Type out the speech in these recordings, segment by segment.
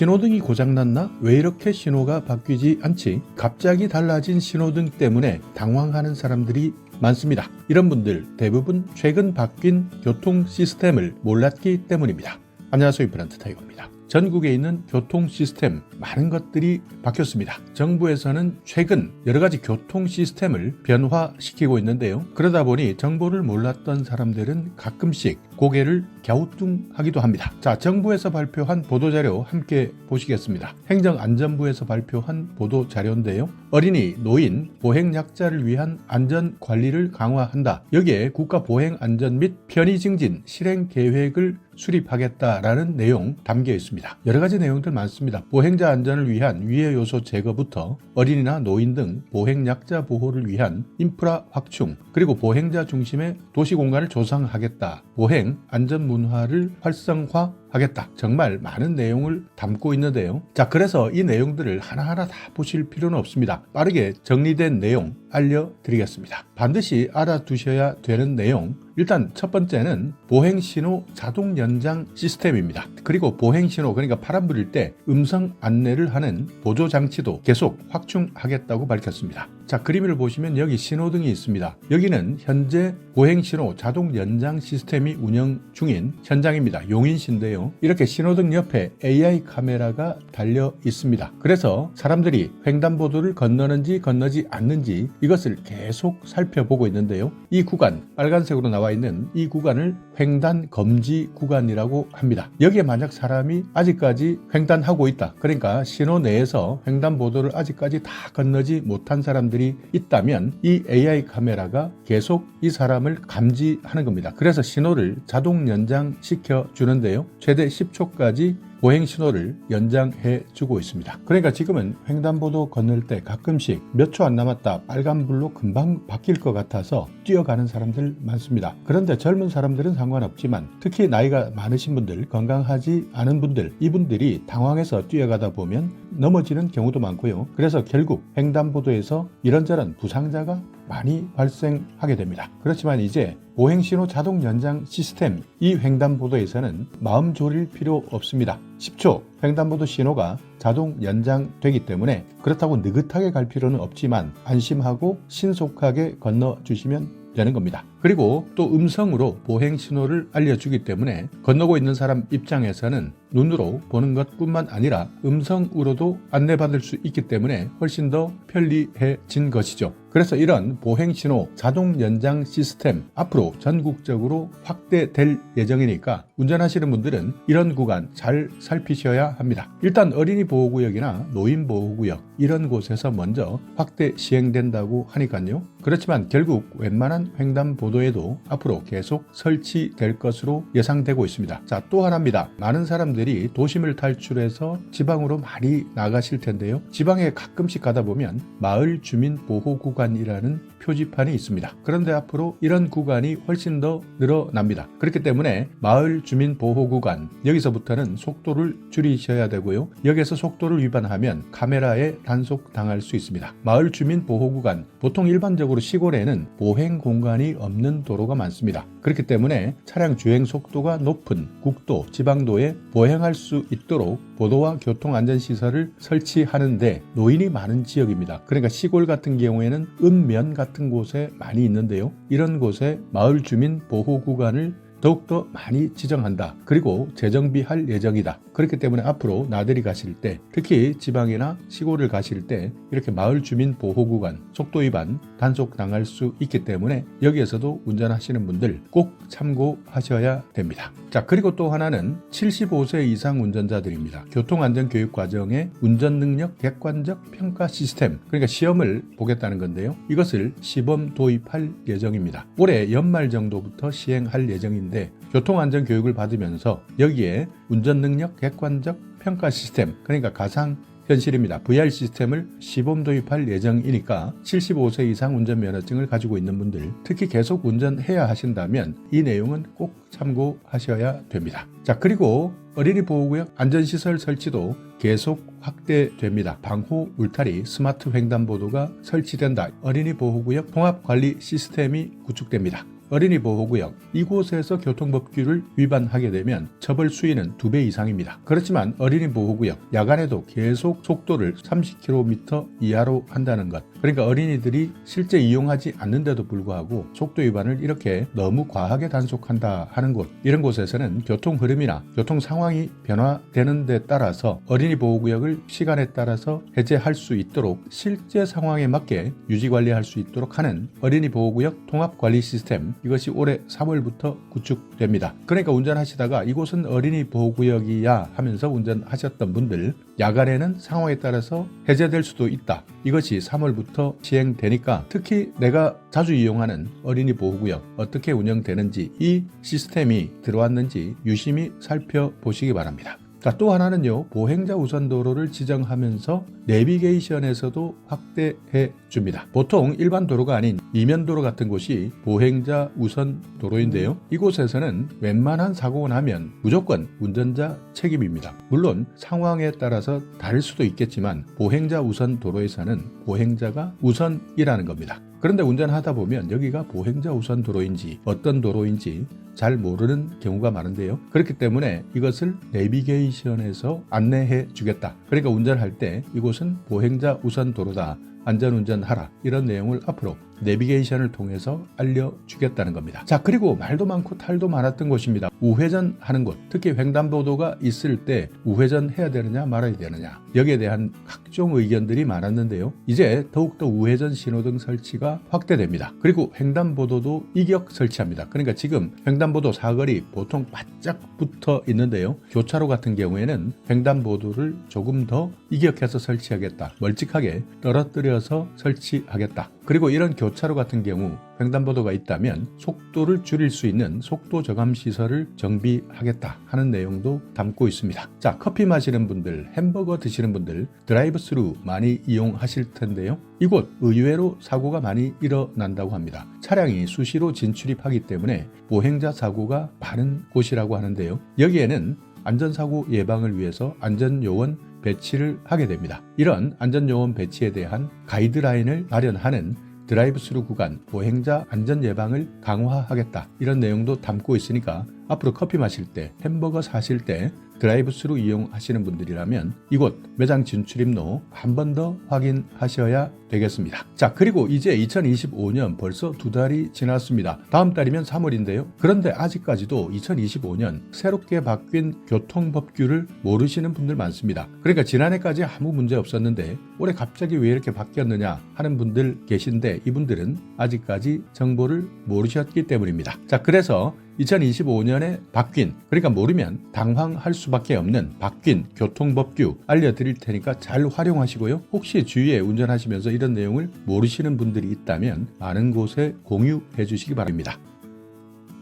신호등이 고장났나? 왜 이렇게 신호가 바뀌지 않지? 갑자기 달라진 신호등 때문에 당황하는 사람들이 많습니다. 이런 분들 대부분 최근 바뀐 교통 시스템을 몰랐기 때문입니다. 안녕하세요. 이프란트 타이거입니다. 전국에 있는 교통 시스템 많은 것들이 바뀌었습니다. 정부에서는 최근 여러 가지 교통 시스템을 변화시키고 있는데요. 그러다 보니 정보를 몰랐던 사람들은 가끔씩 고개를 갸우뚱하기도 합니다. 자, 정부에서 발표한 보도자료 함께 보시겠습니다. 행정안전부에서 발표한 보도자료인데요. 어린이, 노인, 보행약자를 위한 안전 관리를 강화한다. 여기에 국가 보행 안전 및 편의 증진 실행 계획을 수립하겠다라는 내용 담겨 있습니다. 여러 가지 내용들 많습니다. 보행자 안전을 위한 위해 요소 제거부터 어린이나 노인 등 보행약자 보호를 위한 인프라 확충, 그리고 보행자 중심의 도시 공간을 조성하겠다. 보행 안전 문화를 활성화 하겠다. 정말 많은 내용을 담고 있는데요. 자, 그래서 이 내용들을 하나하나 다 보실 필요는 없습니다. 빠르게 정리된 내용 알려드리겠습니다. 반드시 알아두셔야 되는 내용. 일단 첫 번째는 보행신호 자동 연장 시스템입니다. 그리고 보행신호, 그러니까 파란불일 때 음성 안내를 하는 보조 장치도 계속 확충하겠다고 밝혔습니다. 자, 그림을 보시면 여기 신호등이 있습니다. 여기는 현재 보행신호 자동 연장 시스템이 운영 중인 현장입니다. 용인시인데요. 이렇게 신호등 옆에 AI 카메라가 달려 있습니다. 그래서 사람들이 횡단보도를 건너는지 건너지 않는지 이것을 계속 살펴보고 있는데요. 이 구간, 빨간색으로 나와 있는 이 구간을 횡단 금지 구간이라고 합니다. 여기에 만약 사람이 아직까지 횡단하고 있다. 그러니까 신호 내에서 횡단보도를 아직까지 다 건너지 못한 사람들이 있다면 이 AI 카메라가 계속 이 사람을 감지하는 겁니다. 그래서 신호를 자동 연장시켜 주는데요. 최대 10초까지 보행 신호를 연장해 주고 있습니다. 그러니까 지금은 횡단보도 건널 때 가끔씩 몇 초 안 남았다 빨간불로 금방 바뀔 것 같아서 뛰어가는 사람들 많습니다. 그런데 젊은 사람들은 상관없지만 특히 나이가 많으신 분들, 건강하지 않은 분들, 이분들이 당황해서 뛰어가다 보면 넘어지는 경우도 많고요. 그래서 결국 횡단보도에서 이런저런 부상자가 많이 발생하게 됩니다. 그렇지만 이제 보행신호 자동 연장 시스템 이 횡단보도에서는 마음 졸일 필요 없습니다. 10초 횡단보도 신호가 자동 연장되기 때문에 그렇다고 느긋하게 갈 필요는 없지만 안심하고 신속하게 건너 주시면 되는 겁니다. 그리고 또 음성으로 보행 신호를 알려주기 때문에 건너고 있는 사람 입장에서는 눈으로 보는 것뿐만 아니라 음성으로도 안내받을 수 있기 때문에 훨씬 더 편리해진 것이죠. 그래서 이런 보행 신호 자동 연장 시스템 앞으로 전국적으로 확대될 예정이니까 운전하시는 분들은 이런 구간 잘 살피셔야 합니다. 일단 어린이 보호구역이나 노인 보호구역 이런 곳에서 먼저 확대 시행된다고 하니까요. 그렇지만 결국 웬만한 횡단 보도에도 앞으로 계속 설치될 것으로 예상되고 있습니다. 자, 또 하나입니다. 많은 사람들이 도심을 탈출해서 지방으로 많이 나가실 텐데요. 지방에 가끔씩 가다 보면 마을 주민 보호 구간 이라는 표지판이 있습니다. 그런데 앞으로 이런 구간이 훨씬 더 늘어납니다. 그렇기 때문에 마을 주민 보호 구간 여기서부터는 속도를 줄이셔야 되고요. 여기서 속도를 위반하면 카메라에 단속 당할 수 있습니다. 마을 주민 보호 구간 보통 일반적으로 시골에는 보행 공간이 없는 도로가 많습니다. 그렇기 때문에 차량 주행 속도가 높은 국도, 지방도에 보행할 수 있도록 보도와 교통안전시설을 설치하는데 노인이 많은 지역입니다. 그러니까 시골 같은 경우에는 읍면 같은 곳에 많이 있는데요. 이런 곳에 마을 주민 보호 구간을 더욱더 많이 지정한다. 그리고 재정비할 예정이다. 그렇기 때문에 앞으로 나들이 가실 때 특히 지방이나 시골을 가실 때 이렇게 마을 주민 보호 구간 속도 위반 단속 당할 수 있기 때문에 여기에서도 운전하시는 분들 꼭 참고하셔야 됩니다. 자, 그리고 또 하나는 75세 이상 운전자들입니다. 교통안전교육 과정의 운전 능력 객관적 평가 시스템 그러니까 시험을 보겠다는 건데요. 이것을 시범 도입할 예정입니다. 올해 연말 정도부터 시행할 예정인데 있는데 교통안전 교육을 받으면서 여기에 운전 능력 객관적 평가 시스템 그러니까 가상 현실입니다. VR 시스템을 시범 도입할 예정이니까 75세 이상 운전면허증을 가지고 있는 분들 특히 계속 운전해야 하신다면 이 내용은 꼭 참고하셔야 됩니다. 자 그리고 어린이 보호구역 안전시설 설치도 계속 확대됩니다. 방호 울타리 스마트 횡단보도가 설치된다. 어린이 보호구역 통합 관리 시스템이 구축됩니다. 어린이 보호구역 이곳에서 교통법규를 위반하게 되면 처벌 수위는 2배 이상입니다. 그렇지만 어린이 보호구역 야간에도 계속 속도를 30km 이하로 한다는 것. 그러니까 어린이들이 실제 이용하지 않는데도 불구하고 속도 위반을 이렇게 너무 과하게 단속한다 하는 곳 이런 곳에서는 교통 흐름이나 교통 상황이 변화되는 데 따라서 어린이 보호구역을 시간에 따라서 해제할 수 있도록 실제 상황에 맞게 유지 관리할 수 있도록 하는 어린이 보호구역 통합 관리 시스템 이것이 올해 3월부터 구축됩니다. 그러니까 운전하시다가 이곳은 어린이 보호구역이야 하면서 운전하셨던 분들 야간에는 상황에 따라서 해제될 수도 있다. 이것이 3월부터 시행되니까 특히 내가 자주 이용하는 어린이 보호구역 어떻게 운영되는지 이 시스템이 들어왔는지 유심히 살펴보시기 바랍니다. 자, 또 하나는요, 보행자 우선 도로를 지정하면서 내비게이션에서도 확대해 줍니다. 보통 일반 도로가 아닌 이면도로 같은 곳이 보행자 우선 도로인데요. 이곳에서는 웬만한 사고가 나면 무조건 운전자 책임입니다. 물론 상황에 따라서 다를 수도 있겠지만 보행자 우선 도로에서는 보행자가 우선이라는 겁니다. 그런데 운전하다 보면 여기가 보행자 우선 도로인지 어떤 도로인지 잘 모르는 경우가 많은데요. 그렇기 때문에 이것을 내비게이션에서 안내해 주겠다. 그러니까 운전할 때 이곳은 보행자 우선 도로다. 안전운전하라. 이런 내용을 앞으로 내비게이션을 통해서 알려주겠다는 겁니다. 자, 그리고 말도 많고 탈도 많았던 곳입니다. 우회전 하는 곳, 특히 횡단보도가 있을 때 우회전 해야 되느냐 말아야 되느냐. 여기에 대한 각종 의견들이 많았는데요. 이제 더욱더 우회전 신호등 설치가 확대됩니다. 그리고 횡단보도도 이격 설치합니다. 그러니까 지금 횡단보도 사거리 보통 바짝 붙어 있는데요. 교차로 같은 경우에는 횡단보도를 조금 더 이격해서 설치하겠다. 멀찍하게 떨어뜨려서 설치하겠다. 그리고 이런 교차로 같은 경우 횡단보도가 있다면 속도를 줄일 수 있는 속도 저감 시설을 정비하겠다 하는 내용도 담고 있습니다. 자, 커피 마시는 분들, 햄버거 드시는 분들 드라이브 스루 많이 이용하실 텐데요. 이곳 의외로 사고가 많이 일어난다고 합니다. 차량이 수시로 진출입하기 때문에 보행자 사고가 많은 곳이라고 하는데요. 여기에는 안전사고 예방을 위해서 안전요원 배치를 하게 됩니다. 이런 안전요원 배치에 대한 가이드라인을 마련하는 드라이브 스루 구간 보행자 안전 예방을 강화하겠다. 이런 내용도 담고 있으니까 앞으로 커피 마실 때 햄버거 사실 때 드라이브 스루 이용하시는 분들이라면 이곳 매장 진출입로 한 번 더 확인하셔야 되겠습니다. 자, 그리고 이제 2025년 벌써 두 달이 지났습니다. 다음 달이면 3월인데요. 그런데 아직까지도 2025년 새롭게 바뀐 교통법규를 모르시는 분들 많습니다. 그러니까 지난해까지 아무 문제 없었는데 올해 갑자기 왜 이렇게 바뀌었느냐 하는 분들 계신데 이분들은 아직까지 정보를 모르셨기 때문입니다. 자, 그래서 2025년에 바뀐 그러니까 모르면 당황할 수밖에 없는 바뀐 교통법규 알려드릴 테니까 잘 활용하시고요. 혹시 주위에 운전하시면서 이런 내용을 모르시는 분들이 있다면 많은 곳에 공유해 주시기 바랍니다.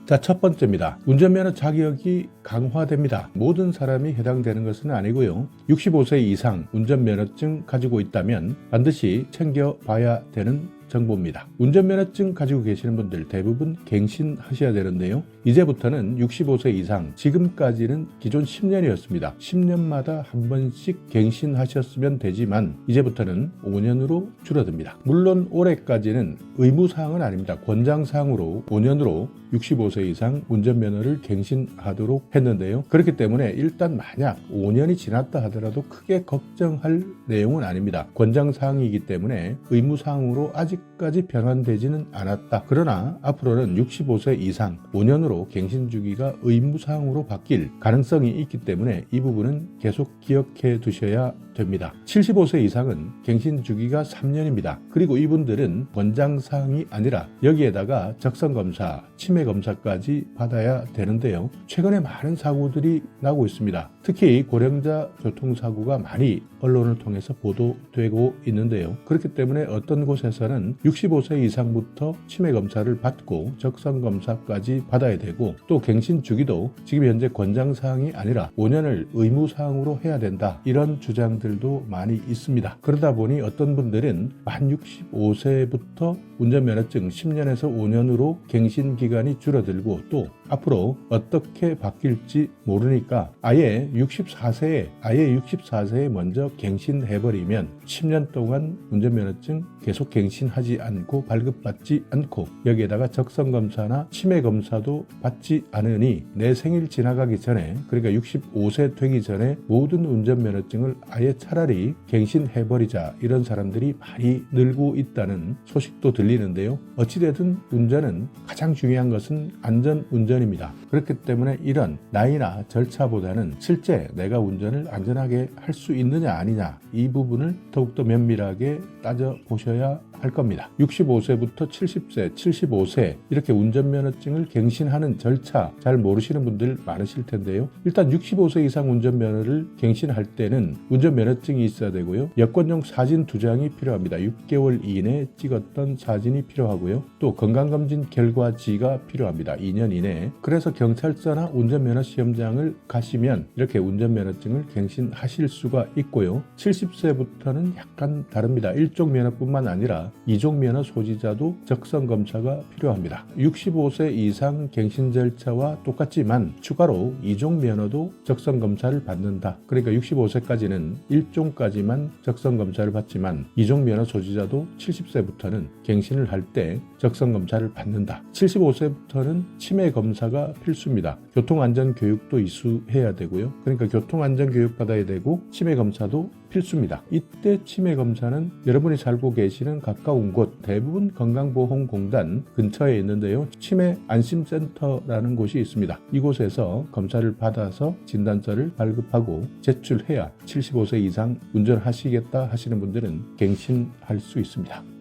자, 첫 번째입니다. 운전면허 자격이 강화됩니다. 모든 사람이 해당되는 것은 아니고요. 65세 이상 운전면허증 가지고 있다면 반드시 챙겨봐야 되는 정보입니다. 운전면허증 가지고 계시는 분들 대부분 갱신하셔야 되는데요. 이제부터는 65세 이상, 지금까지는 기존 10년이었습니다. 10년마다 한 번씩 갱신하셨으면 되지만 이제부터는 5년으로 줄어듭니다. 물론 올해까지는 의무사항은 아닙니다. 권장사항으로 5년으로 65세 이상 운전면허를 갱신하도록 했는데요. 그렇기 때문에 일단 만약 5년이 지났다 하더라도 크게 걱정할 내용은 아닙니다. 권장사항이기 때문에 의무사항으로 아직까지 변환되지는 않았다. 그러나 앞으로는 65세 이상 5년으로 갱신 주기가 의무사항으로 바뀔 가능성이 있기 때문에 이 부분은 계속 기억해 두셔야 됩니다. 75세 이상은 갱신 주기가 3년입니다. 그리고 이분들은 권장사항이 아니라 여기에다가 적성검사, 치매검사까지 받아야 되는데요. 최근에 많은 사고들이 나고 있습니다. 특히 고령자 교통사고가 많이 언론을 통해서 보도되고 있는데요. 그렇기 때문에 어떤 곳에서는 65세 이상부터 치매검사를 받고 적성검사까지 받아야 되고 또 갱신 주기도 지금 현재 권장사항이 아니라 5년을 의무사항으로 해야 된다. 이런 주장들 사례들도 많이 있습니다. 그러다 보니 어떤 분들은 만 65세부터 운전면허증 10년에서 5년으로 갱신 기간이 줄어들고 또 앞으로 어떻게 바뀔지 모르니까 아예 64세에 아예 64세에 먼저 갱신해버리면 10년 동안 운전면허증 계속 갱신하지 않고 발급받지 않고 여기에다가 적성 검사나 치매 검사도 받지 않으니 내 생일 지나가기 전에 그러니까 65세 되기 전에 모든 운전면허증을 아예 차라리 갱신해버리자 이런 사람들이 많이 늘고 있다는 소식도 들리는데요. 어찌되든 운전은 가장 중요한 것은 안전 운전입니다. 그렇기 때문에 이런 나이나 절차보다는 실제 내가 운전을 안전하게 할 수 있느냐 아니냐 이 부분을 더욱더 면밀하게 따져 보셔야 할 겁니다. 65세부터 70세, 75세 이렇게 운전면허증을 갱신하는 절차 잘 모르시는 분들 많으실 텐데요. 일단 65세 이상 운전면허를 갱신할 때는 운전면허증이 있어야 되고요. 여권용 사진 두 장이 필요합니다. 6개월 이내에 찍었던 사진이 필요하고요. 또 건강검진 결과지가 필요합니다. 2년 이내에. 그래서 경찰서나 운전면허 시험장을 가시면 이렇게 운전면허증을 갱신하실 수가 있고요. 70세부터는 약간 다릅니다. 일종 면허뿐만 아니라 이종 면허 소지자도 적성 검사가 필요합니다. 65세 이상 갱신 절차와 똑같지만 추가로 이종 면허도 적성 검사를 받는다. 그러니까 65세까지는 1종까지만 적성 검사를 받지만 이종 면허 소지자도 70세부터는 갱신을 할 때 적성 검사를 받는다. 75세부터는 치매 검사가 필수입니다. 교통안전 교육도 이수해야 되고요. 그러니까 교통안전 교육 받아야 되고 치매 검사도 필수입니다. 이때 치매 검사는 여러분이 살고 계시는 가까운 곳 대부분 건강보험공단 근처에 있는데요. 치매 안심센터라는 곳이 있습니다. 이곳에서 검사를 받아서 진단서를 발급하고 제출해야 75세 이상 운전하시겠다 하시는 분들은 갱신할 수 있습니다.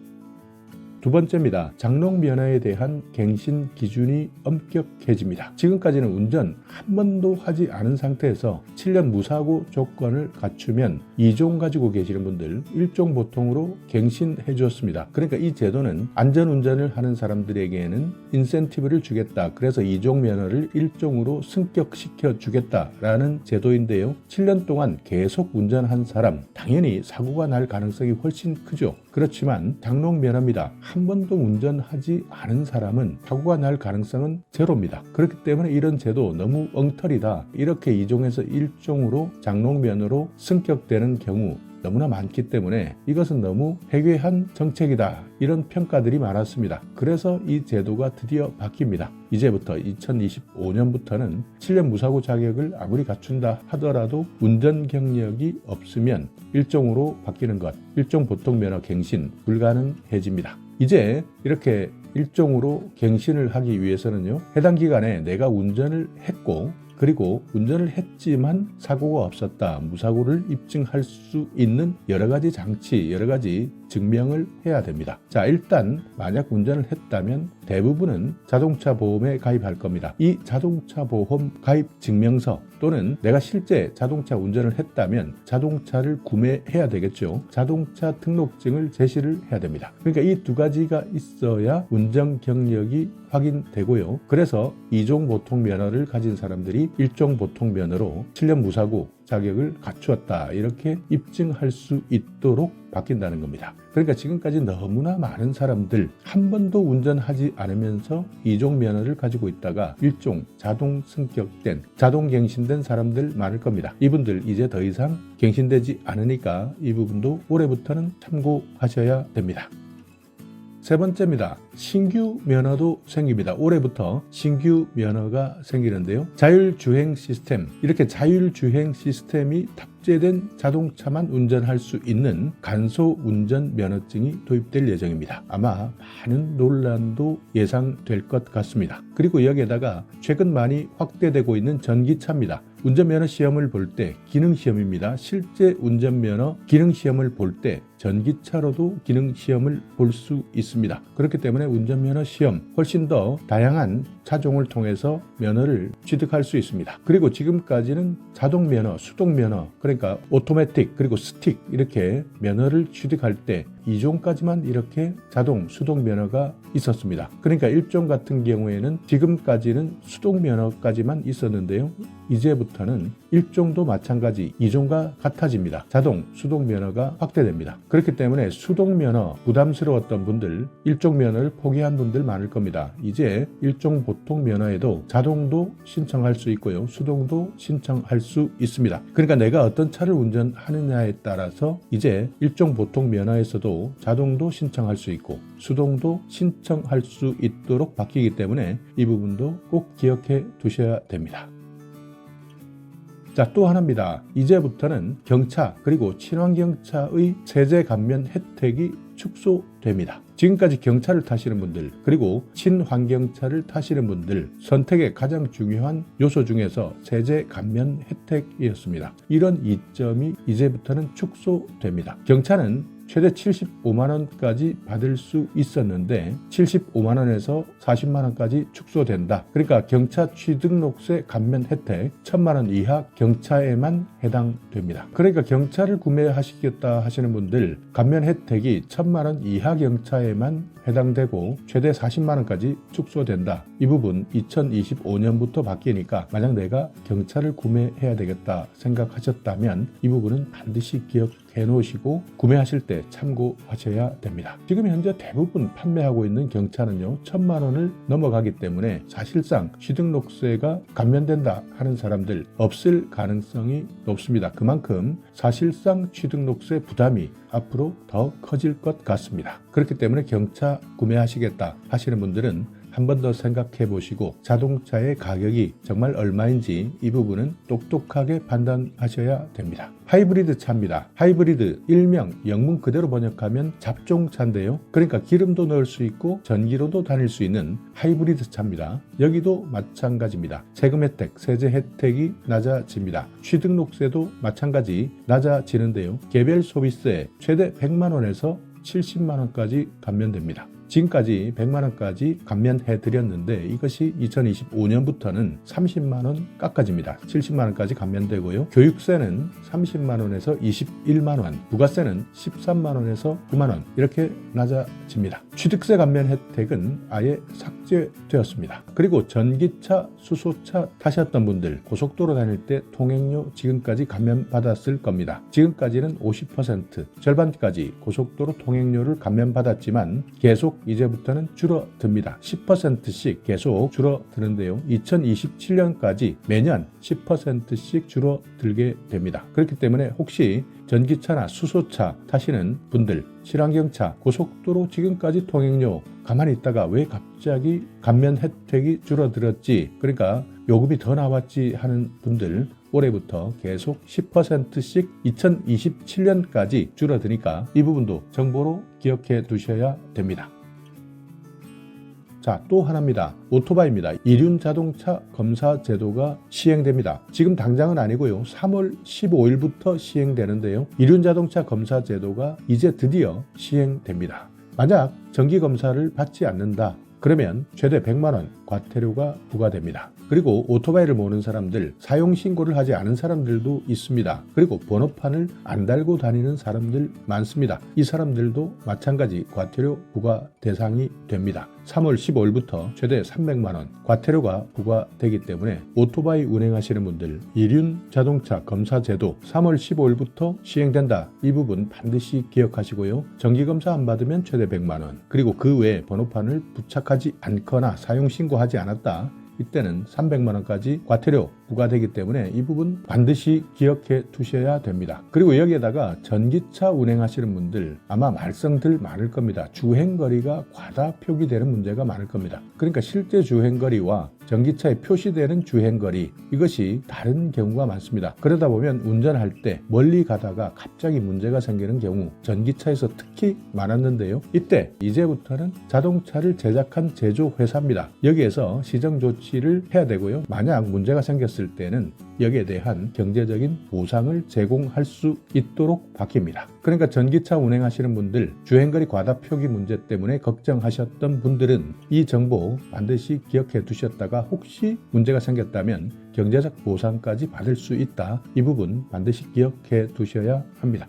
두 번째입니다. 장롱 면허에 대한 갱신 기준이 엄격해집니다. 지금까지는 운전 한 번도 하지 않은 상태에서 7년 무사고 조건을 갖추면 2종 가지고 계시는 분들 1종 보통으로 갱신해 주었습니다. 그러니까 이 제도는 안전 운전을 하는 사람들에게는 인센티브를 주겠다. 그래서 2종 면허를 1종으로 승격시켜 주겠다라는 제도인데요. 7년 동안 계속 운전한 사람 당연히 사고가 날 가능성이 훨씬 크죠. 그렇지만 장롱 면허입니다. 한 번도 운전하지 않은 사람은 사고가 날 가능성은 제로입니다. 그렇기 때문에 이런 제도 너무 엉터리다. 이렇게 2종에서 1종으로 장롱 면허로 승격되는 경우 너무나 많기 때문에 이것은 너무 해괴한 정책이다. 이런 평가들이 많았습니다. 그래서 이 제도가 드디어 바뀝니다. 이제부터 2025년부터는 7년 무사고 자격을 아무리 갖춘다 하더라도 운전 경력이 없으면 일종으로 바뀌는 것, 일종 보통 면허 갱신 불가능해집니다. 이제 이렇게 일종으로 갱신을 하기 위해서는요, 해당 기간에 내가 운전을 했고, 그리고 운전을 했지만 사고가 없었다. 무사고를 입증할 수 있는 여러 가지 장치, 여러 가지 증명을 해야 됩니다. 자, 일단 만약 운전을 했다면 대부분은 자동차 보험에 가입할 겁니다. 이 자동차 보험 가입 증명서 또는 내가 실제 자동차 운전을 했다면 자동차를 구매해야 되겠죠. 자동차 등록증을 제시를 해야 됩니다. 그러니까 이 두 가지가 있어야 운전 경력이 확인되고요. 그래서 이종 보통 면허를 가진 사람들이 일종 보통 면허로 7년 무사고 자격을 갖추었다. 이렇게 입증할 수 있도록 바뀐다는 겁니다. 그러니까 지금까지 너무나 많은 사람들 한 번도 운전하지 않으면서 이종 면허를 가지고 있다가 일종 자동 승격된 자동 갱신된 사람들 많을 겁니다. 이분들 이제 더 이상 갱신되지 않으니까 이 부분도 올해부터는 참고하셔야 됩니다. 세 번째입니다. 신규 면허도 생깁니다. 올해부터 신규 면허가 생기는데요. 자율주행 시스템. 이렇게 자율주행 시스템이 탑재된 자동차만 운전할 수 있는 간소 운전 면허증이 도입될 예정입니다. 아마 많은 논란도 예상될 것 같습니다. 그리고 여기에다가 최근 많이 확대되고 있는 전기차입니다. 운전면허 시험을 볼 때 기능 시험입니다. 실제 운전면허 기능 시험을 볼 때 전기차로도 기능 시험을 볼 수 있습니다. 그렇기 때문에 운전면허 시험 훨씬 더 다양한 차종을 통해서 면허를 취득할 수 있습니다. 그리고 지금까지는 자동 면허, 수동 면허, 그러니까 오토매틱 그리고 스틱 이렇게 면허를 취득할 때 2종까지만 이렇게 자동, 수동 면허가 있었습니다. 그러니까 1종 같은 경우에는 지금까지는 수동 면허까지만 있었는데요. 이제부터는 1종도 마찬가지 2종과 같아집니다. 자동, 수동 면허가 확대됩니다. 그렇기 때문에 수동 면허 부담스러웠던 분들, 1종 면허를 포기한 분들 많을 겁니다. 이제 1종 보통 면허에도 자동도 신청할 수 있고요. 수동도 신청할 수 있습니다. 그러니까 내가 어떤 차를 운전하느냐에 따라서 이제 1종 보통 면허에서도 자동도 신청할 수 있고 수동도 신청할 수 있도록 바뀌기 때문에 이 부분도 꼭 기억해 두셔야 됩니다. 자, 또 하나입니다. 이제부터는 경차 그리고 친환경차의 세제 감면 혜택이 축소됩니다. 지금까지 경차를 타시는 분들 그리고 친환경차를 타시는 분들 선택의 가장 중요한 요소 중에서 세제 감면 혜택이었습니다. 이런 이점이 이제부터는 축소됩니다. 경차는 최대 75만 원까지 받을 수 있었는데 75만 원에서 40만 원까지 축소된다. 그러니까 경차 취등록세 감면 혜택 1000만 원 이하 경차에만 해당됩니다. 그러니까 경차를 구매하시겠다 하시는 분들 감면 혜택이 1000만 원 이하 경차에만 해당되고 최대 40만 원까지 축소된다. 이 부분 2025년부터 바뀌니까 만약 내가 경차를 구매해야 되겠다 생각하셨다면 이 부분은 반드시 기억 해 놓으시고 구매하실 때 참고하셔야 됩니다. 지금 현재 대부분 판매하고 있는 경차는요, 천만 원을 넘어가기 때문에 사실상 취등록세가 감면된다 하는 사람들 없을 가능성이 높습니다. 그만큼 사실상 취등록세 부담이 앞으로 더 커질 것 같습니다. 그렇기 때문에 경차 구매하시겠다 하시는 분들은 한 번 더 생각해 보시고 자동차의 가격이 정말 얼마인지 이 부분은 똑똑하게 판단하셔야 됩니다. 하이브리드 차입니다. 하이브리드 일명 영문 그대로 번역하면 잡종차인데요. 그러니까 기름도 넣을 수 있고 전기로도 다닐 수 있는 하이브리드 차입니다. 여기도 마찬가지입니다. 세금 혜택, 세제 혜택이 낮아집니다. 취등록세도 마찬가지 낮아지는데요. 개별 소비세 최대 100만 원에서 70만 원까지 감면됩니다. 지금까지 100만 원까지 감면해 드렸는데 이것이 2025년부터는 30만 원 깎아집니다. 70만 원까지 감면되고요. 교육세는 30만 원에서 21만 원, 부가세는 13만 원에서 9만 원 이렇게 낮아집니다. 취득세 감면 혜택은 아예 삭제되었습니다. 그리고 전기차, 수소차 타셨던 분들 고속도로 다닐 때 통행료 지금까지 감면받았을 겁니다. 지금까지는 50% 절반까지 고속도로 통행료를 감면받았지만 계속 이제부터는 줄어듭니다. 10%씩 계속 줄어드는데요. 2027년까지 매년 10%씩 줄어들게 됩니다. 그렇기 때문에 혹시 전기차나 수소차 타시는 분들, 친환경차, 고속도로 지금까지 통행료 가만히 있다가 왜 갑자기 감면 혜택이 줄어들었지? 그러니까 요금이 더 나왔지 하는 분들 올해부터 계속 10%씩 2027년까지 줄어드니까 이 부분도 정보로 기억해 두셔야 됩니다. 자, 또 하나입니다. 오토바이입니다. 이륜 자동차 검사 제도가 시행됩니다. 지금 당장은 아니고요. 3월 15일부터 시행되는데요. 이륜 자동차 검사 제도가 이제 드디어 시행됩니다. 만약 정기 검사를 받지 않는다. 그러면 최대 100만 원 과태료가 부과됩니다. 그리고 오토바이를 모는 사람들, 사용 신고를 하지 않은 사람들도 있습니다. 그리고 번호판을 안 달고 다니는 사람들 많습니다. 이 사람들도 마찬가지 과태료 부과 대상이 됩니다. 3월 15일부터 최대 300만 원 과태료가 부과되기 때문에 오토바이 운행하시는 분들 이륜 자동차 검사 제도 3월 15일부터 시행된다. 이 부분 반드시 기억하시고요. 정기 검사 안 받으면 최대 100만 원. 그리고 그 외에 번호판을 부착하지 않거나 사용 신고하지 않았다. 이때는 300만 원까지 과태료 부과되기 때문에 이 부분 반드시 기억해 두셔야 됩니다. 그리고 여기에다가 전기차 운행하시는 분들 아마 말썽들 많을 겁니다. 주행거리가 과다 표기되는 문제가 많을 겁니다. 그러니까 실제 주행거리와 전기차에 표시되는 주행거리 이것이 다른 경우가 많습니다. 그러다 보면 운전할 때 멀리 가다가 갑자기 문제가 생기는 경우 전기차에서 특히 많았는데요. 이때 이제부터는 자동차를 제작한 제조 회사입니다. 여기에서 시정 조치를 해야 되고요. 만약 문제가 생겼을 했을 때는 여기에 대한 경제적인 보상을 제공할 수 있도록 바뀝니다. 그러니까 전기차 운행하시는 분들 주행거리 과다 표기 문제 때문에 걱정하셨던 분들은 이 정보 반드시 기억해 두셨다가 혹시 문제가 생겼다면 경제적 보상까지 받을 수 있다. 이 부분 반드시 기억해 두셔야 합니다.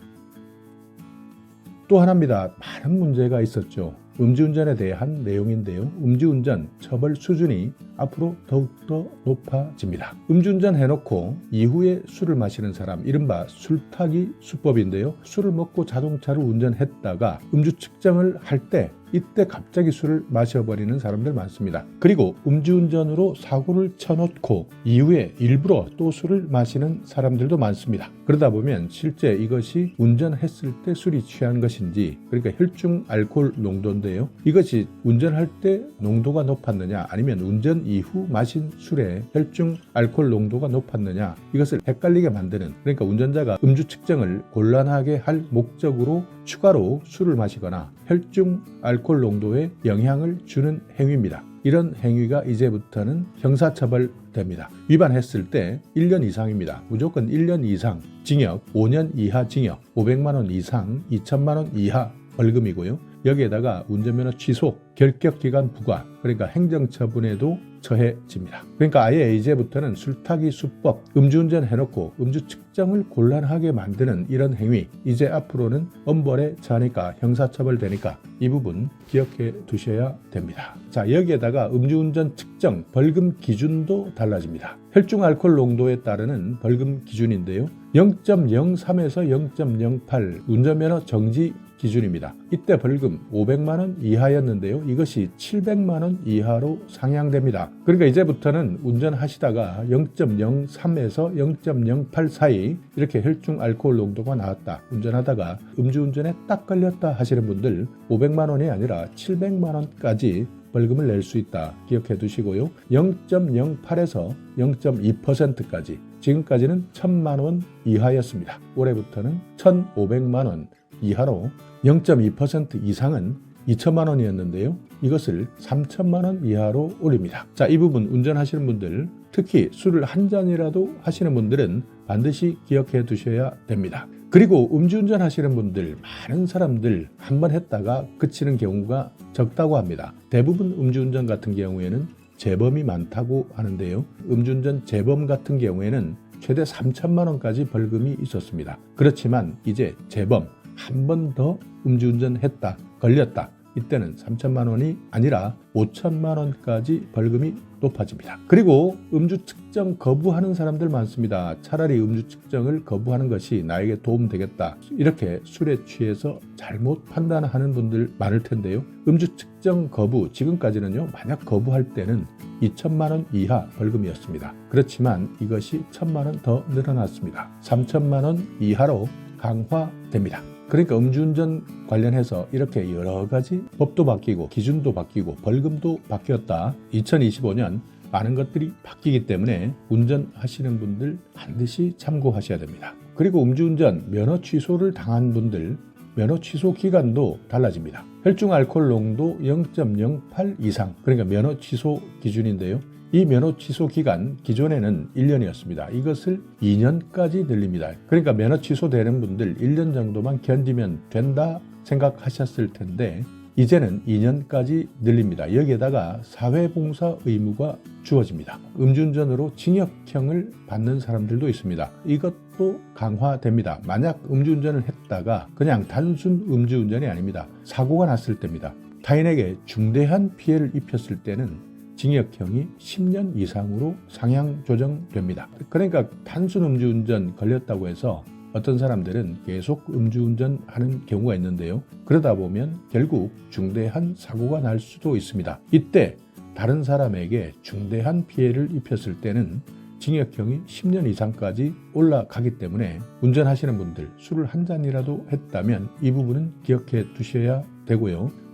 또 하나입니다. 많은 문제가 있었죠. 음주운전에 대한 내용인데요. 음주운전 처벌 수준이 앞으로 더욱더 높아집니다. 음주운전 해놓고 이후에 술을 마시는 사람, 이른바 술타기 수법인데요. 술을 먹고 자동차를 운전했다가 음주 측정을 할때 이때 갑자기 술을 마셔버리는 사람들 많습니다. 그리고 음주운전으로 사고를 쳐놓고 이후에 일부러 또 술을 마시는 사람들도 많습니다. 그러다 보면 실제 이것이 운전했을 때 술이 취한 것인지 그러니까 혈중 알코올 농도인데요. 이것이 운전할 때 농도가 높았느냐 아니면 운전 이후 마신 술의 혈중 알코올 농도가 높았느냐 이것을 헷갈리게 만드는 그러니까 운전자가 음주 측정을 곤란하게 할 목적으로 추가로 술을 마시거나 혈중 알코올 농도에 영향을 주는 행위입니다. 이런 행위가 이제부터는 형사처벌됩니다. 위반했을 때 1년 이상입니다. 무조건 1년 이상 징역, 5년 이하 징역, 500만 원 이상 2천만 원 이하 벌금이고요. 여기에다가 운전면허 취소, 결격기간 부과, 그러니까 행정처분에도 처해집니다. 그러니까 아예 이제부터는 술타기 수법, 음주운전 해놓고 음주 측정을 곤란하게 만드는 이런 행위, 이제 앞으로는 엄벌에 처하니까 형사처벌되니까 이 부분 기억해 두셔야 됩니다. 자, 여기에다가 음주운전 측정, 벌금 기준도 달라집니다. 혈중 알코올 농도에 따르는 벌금 기준인데요. 0.03에서 0.08 운전면허 정지 기준입니다. 이때 벌금 500만 원 이하였는데요. 이것이 700만 원 이하로 상향됩니다. 그러니까 이제부터는 운전하시다가 0.03에서 0.08 사이 이렇게 혈중 알코올 농도가 나왔다. 운전하다가 음주운전에 딱 걸렸다 하시는 분들 500만 원이 아니라 700만 원까지 벌금을 낼 수 있다. 기억해 두시고요. 0.08에서 0.2%까지 지금까지는 1000만 원 이하였습니다. 올해부터는 1,500만 원 이하로 0.2% 이상은 2천만 원이었는데요. 이것을 3천만 원 이하로 올립니다. 자, 이 부분 운전하시는 분들, 특히 술을 한 잔이라도 하시는 분들은 반드시 기억해 두셔야 됩니다. 그리고 음주운전 하시는 분들, 많은 사람들 한 번 했다가 그치는 경우가 적다고 합니다. 대부분 음주운전 같은 경우에는 재범이 많다고 하는데요. 음주운전 재범 같은 경우에는 최대 3천만 원까지 벌금이 있었습니다. 그렇지만 이제 재범, 한 번 더 음주운전 했다, 걸렸다. 이때는 3천만 원이 아니라 5천만 원까지 벌금이 높아집니다. 그리고 음주 측정 거부하는 사람들 많습니다. 차라리 음주 측정을 거부하는 것이 나에게 도움되겠다. 이렇게 술에 취해서 잘못 판단하는 분들 많을 텐데요. 음주 측정 거부, 지금까지는요, 만약 거부할 때는 2천만 원 이하 벌금이었습니다. 그렇지만 이것이 1천만 원 더 늘어났습니다. 3천만 원 이하로 강화됩니다. 그러니까 음주운전 관련해서 이렇게 여러 가지 법도 바뀌고 기준도 바뀌고 벌금도 바뀌었다. 2025년 많은 것들이 바뀌기 때문에 운전하시는 분들 반드시 참고하셔야 됩니다. 그리고 음주운전 면허 취소를 당한 분들 면허 취소 기간도 달라집니다. 혈중 알코올 농도 0.08 이상 그러니까 면허 취소 기준인데요. 이 면허 취소 기간 기존에는 1년이었습니다. 이것을 2년까지 늘립니다. 그러니까 면허 취소되는 분들 1년 정도만 견디면 된다 생각하셨을 텐데 이제는 2년까지 늘립니다. 여기에다가 사회봉사 의무가 주어집니다. 음주운전으로 징역형을 받는 사람들도 있습니다. 이것도 강화됩니다. 만약 음주운전을 했다가 그냥 단순 음주운전이 아닙니다. 사고가 났을 때입니다. 타인에게 중대한 피해를 입혔을 때는 징역형이 10년 이상으로 상향 조정됩니다. 그러니까 단순 음주운전 걸렸다고 해서 어떤 사람들은 계속 음주운전 하는 경우가 있는데요. 그러다 보면 결국 중대한 사고가 날 수도 있습니다. 이때 다른 사람에게 중대한 피해를 입혔을 때는 징역형이 10년 이상까지 올라가기 때문에 운전하시는 분들 술을 한 잔이라도 했다면 이 부분은 기억해 두셔야 되고요.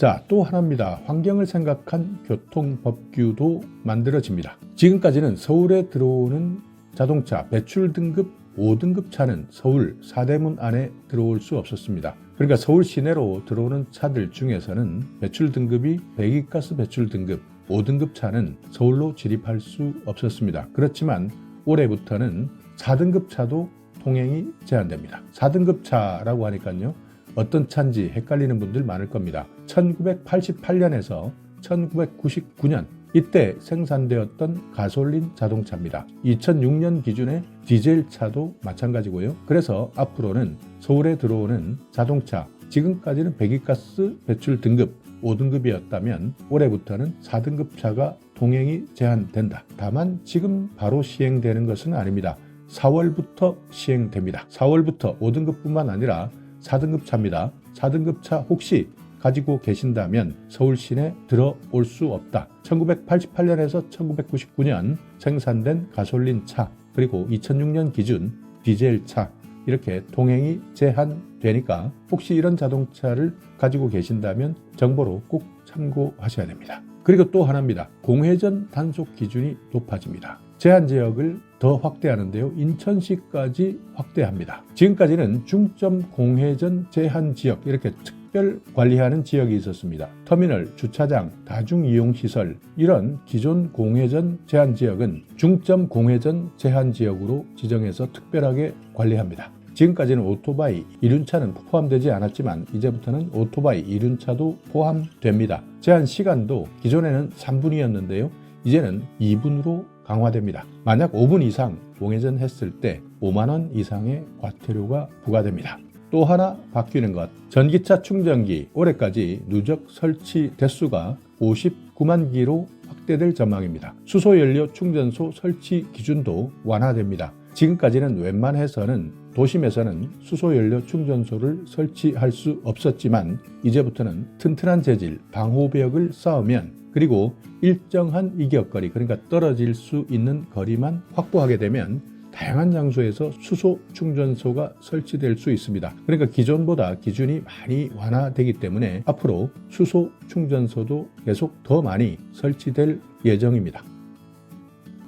자, 또 하나입니다. 환경을 생각한 교통법규도 만들어집니다. 지금까지는 서울에 들어오는 자동차 배출 등급 5등급 차는 서울 사대문 안에 들어올 수 없었습니다. 그러니까 서울 시내로 들어오는 차들 중에서는 배출 등급이 배기가스 배출 등급, 5등급 차는 서울로 진입할 수 없었습니다. 그렇지만 올해부터는 4등급 차도 통행이 제한됩니다. 4등급 차라고 하니까요. 어떤 차인지 헷갈리는 분들 많을 겁니다. 1988년에서 1999년 이때 생산되었던 가솔린 자동차입니다. 2006년 기준의 디젤 차도 마찬가지고요. 그래서 앞으로는 서울에 들어오는 자동차 지금까지는 배기가스 배출 등급 5등급이었다면 올해부터는 4등급 차가 동행이 제한된다. 다만 지금 바로 시행되는 것은 아닙니다. 4월부터 시행됩니다. 4월부터 5등급뿐만 아니라 4등급 차입니다. 4등급 차 혹시 가지고 계신다면 서울 시내 들어올 수 없다. 1988년에서 1999년 생산된 가솔린 차 그리고 2006년 기준 디젤 차 이렇게 동행이 제한되니까 혹시 이런 자동차를 가지고 계신다면 정보로 꼭 참고하셔야 됩니다. 그리고 또 하나입니다. 공회전 단속 기준이 높아집니다. 제한 지역을 더 확대하는데요. 인천시까지 확대합니다. 지금까지는 중점 공회전 제한 지역 이렇게 특별 관리하는 지역이 있었습니다. 터미널, 주차장, 다중이용시설 이런 기존 공회전 제한 지역은 중점 공회전 제한 지역으로 지정해서 특별하게 관리합니다. 지금까지는 오토바이, 이륜차는 포함되지 않았지만 이제부터는 오토바이, 이륜차도 포함됩니다. 제한 시간도 기존에는 3분이었는데요. 이제는 2분으로 강화됩니다. 만약 5분 이상 공회전 했을 때 5만 원 이상의 과태료가 부과됩니다. 또 하나 바뀌는 것. 전기차 충전기 올해까지 누적 설치 대수가 59만 기로 확대될 전망입니다. 수소연료 충전소 설치 기준도 완화됩니다. 지금까지는 웬만해서는 도심에서는 수소연료 충전소를 설치할 수 없었지만 이제부터는 튼튼한 재질, 방호벽을 쌓으면 그리고 일정한 이격거리 그러니까 떨어질 수 있는 거리만 확보하게 되면 다양한 장소에서 수소 충전소가 설치될 수 있습니다. 그러니까 기존보다 기준이 많이 완화되기 때문에 앞으로 수소 충전소도 계속 더 많이 설치될 예정입니다.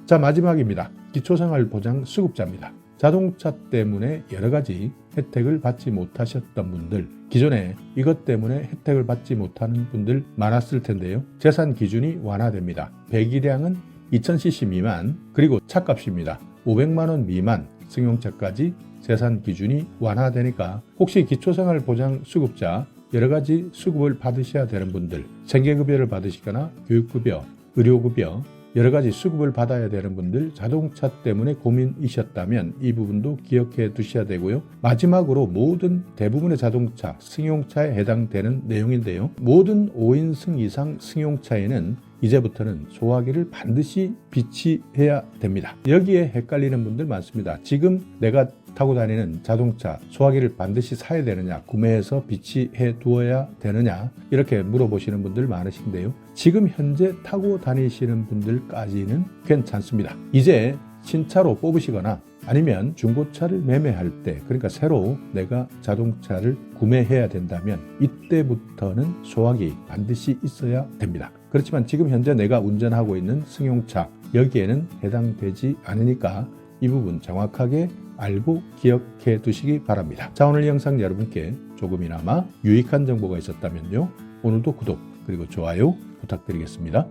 자, 마지막입니다. 기초생활보장 수급자입니다. 자동차 때문에 여러 가지 혜택을 받지 못하셨던 분들, 기존에 이것 때문에 혜택을 받지 못하는 분들 많았을 텐데요. 재산 기준이 완화됩니다. 배기량은 2000cc 미만, 그리고 차값입니다. 500만 원 미만 승용차까지 재산 기준이 완화되니까 혹시 기초생활보장 수급자 여러 가지 수급을 받으셔야 되는 분들, 생계급여를 받으시거나 교육급여, 의료급여, 여러 가지 수급을 받아야 되는 분들 자동차 때문에 고민이셨다면 이 부분도 기억해 두셔야 되고요. 마지막으로 모든 대부분의 자동차, 승용차에 해당되는 내용인데요. 모든 5인승 이상 승용차에는 이제부터는 소화기를 반드시 비치해야 됩니다. 여기에 헷갈리는 분들 많습니다. 지금 내가 타고 다니는 자동차 소화기를 반드시 사야 되느냐 구매해서 비치해 두어야 되느냐 이렇게 물어보시는 분들 많으신데요 지금 현재 타고 다니시는 분들까지는 괜찮습니다 이제 신차로 뽑으시거나 아니면 중고차를 매매할 때 그러니까 새로 내가 자동차를 구매해야 된다면 이때부터는 소화기 반드시 있어야 됩니다 그렇지만 지금 현재 내가 운전하고 있는 승용차 여기에는 해당되지 않으니까 이 부분 정확하게 알고 기억해 두시기 바랍니다. 자, 오늘 영상 여러분께 조금이나마 유익한 정보가 있었다면요. 오늘도 구독 그리고 좋아요 부탁드리겠습니다.